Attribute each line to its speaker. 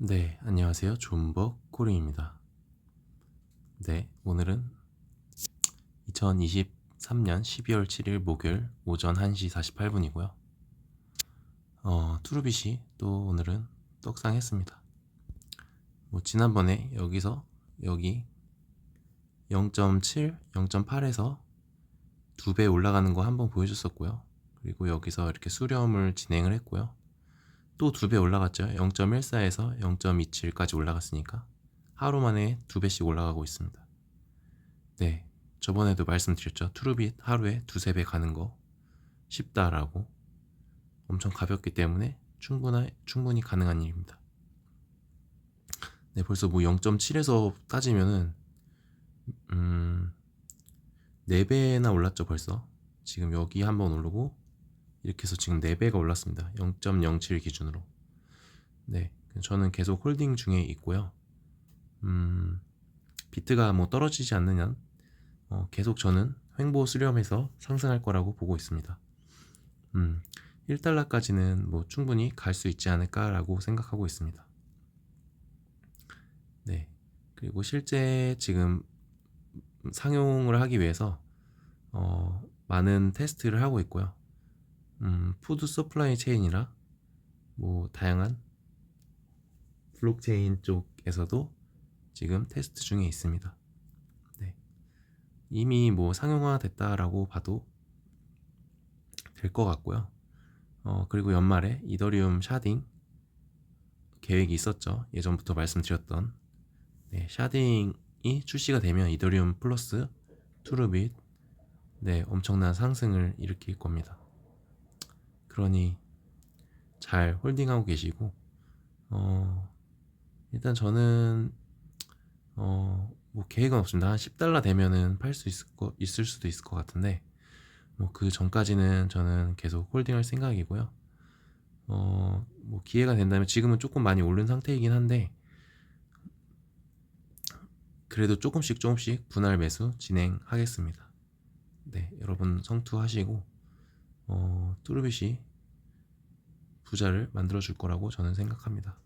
Speaker 1: 네, 안녕하세요. 존버 코링입니다. 네, 오늘은 2023년 12월 7일 목요일 오전 1시 48분이고요. 어, 투르빗이 또 오늘은 떡상했습니다. 뭐 지난번에 여기서 여기 0.7, 0.8에서 두 배 올라가는 거 한번 보여줬었고요. 그리고 여기서 이렇게 수렴을 진행을 했고요. 또 두 배 올라갔죠. 0.14에서 0.27까지 올라갔으니까 하루 만에 두 배씩 올라가고 있습니다. 네, 저번에도 말씀드렸죠. 투르빗 하루에 두세 배 가는 거 쉽다라고 엄청 가볍기 때문에 충분하, 충분히 가능한 일입니다. 네, 벌써 뭐 0.7에서 따지면은 음, 4배나 올랐죠, 벌써. 지금 여기 한번 오르고 이렇게 해서 지금 4배가 올랐습니다. 0.07 기준으로. 네. 저는 계속 홀딩 중에 있고요. 음, 비트가 뭐 떨어지지 한 어, 계속 저는 횡보 수렴해서 상승할 거라고 보고 있습니다. 음, 1달러까지는 뭐 충분히 갈 수 있지 않을까라고 생각하고 있습니다. 네. 그리고 실제 지금 상용을 하기 위해서 어, 많은 테스트를 하고 있고요. 음, 푸드 서플라이 체인이나 뭐 다양한 블록체인 쪽에서도 지금 테스트 중에 있습니다. 네. 이미 뭐 상용화 됐다라고 봐도 될 것 같고요. 어, 그리고 연말에 이더리움 샤딩 계획이 있었죠. 예전부터 말씀드렸던 네, 샤딩이 출시가 되면 이더리움 플러스 투르빗 네, 엄청난 상승을 일으킬 겁니다. 그러니 잘 홀딩하고 계시고 어 일단 저는 어 뭐 계획은 없습니다. 한 10달러 되면은 팔 수 있을 거 있을 수도 있을 것 같은데 뭐 그 전까지는 저는 계속 홀딩할 생각이고요. 어 뭐 기회가 된다면 지금은 조금 많이 오른 상태이긴 한데 그래도 조금씩 조금씩 분할 매수 진행하겠습니다. 네, 여러분 성투하시고 어, 뚜르빗이 부자를 만들어 줄 거라고 저는 생각합니다.